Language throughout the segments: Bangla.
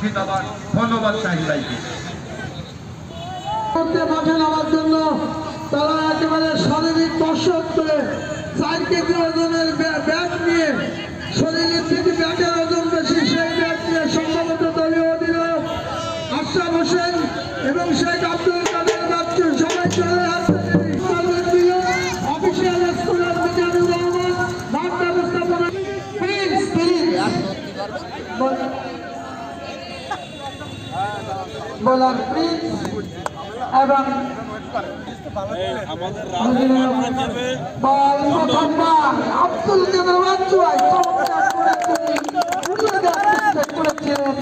জিন্দাবাদ ধন্যবাদ ভাইকে। মাঠে নামার জন্য তারা একেবারে শারীরিক কসরত করে চার কেজি ওজনের ব্য- নিয়ে শরীরের থেকে ব্যাগের ওজন বেশি সেই ব্যাগ নিয়ে সম্ভবত দলীয় অধিনায়ক আশরাফ হোসেন এবং শেখ আব্দুল কাদের বাচ্চু সবাই চলে স্কুলের মিজানুর রহমান মাঠ ব্যবস্থাপনা প্রিন্স প্রিন্স বলার প্রিন্স এবং বল প্রথমবার আব্দুল কাদের বাচ্চু চমৎকার করে তিনি দেওয়ার চেষ্টা করেছিলেন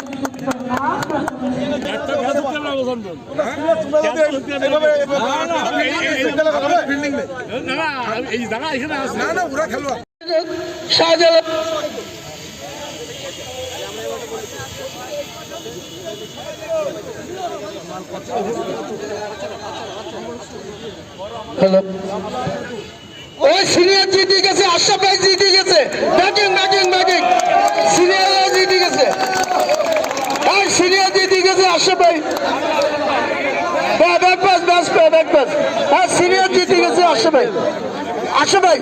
শাহজালাল হ্যালো ওই সিনিয়র জিতে গেছে, আশরাফ ভাই জিতে গেছে। ব্যাটিং ব্যাটিং ব্যাটিং সিনিয়র জিতে গেছে। আর সিনিয়র জিতে গেছে, আশরাফ ভাই। ব্যাক পাস ব্যাস ব্যাক পাস আর সিনিয়র জিতে গেছে, আশরাফ ভাই। আশরাফ ভাই।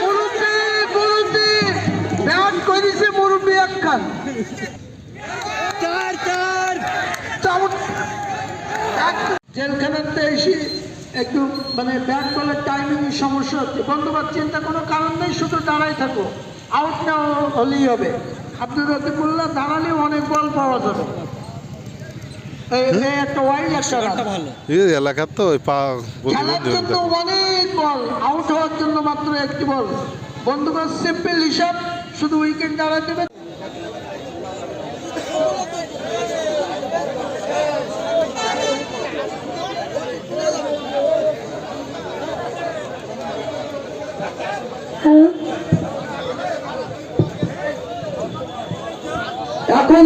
মুরব্বী মুরব্বী ব্যাট করেছে মুরব্বী একখান। জেলখানাতে এসে একটু মানে ব্যাট বলের টাইমিং সমস্যা হচ্ছে। বন্ধুবাদ চিন্তা কোনো কারণ নেই শুধু দাঁড়াই থাকো। আউট না হলেই হবে। আব্দুল রতিকুল্লাহ দাঁড়ালেও অনেক বল পাওয়া যাবে। এই এলাকার তো পা জন্য অনেক বল আউট হওয়ার জন্য মাত্র একটি বল। বন্ধুগণ সিম্পল হিসাব শুধু উইকেট দাঁড়া দেবে। এখন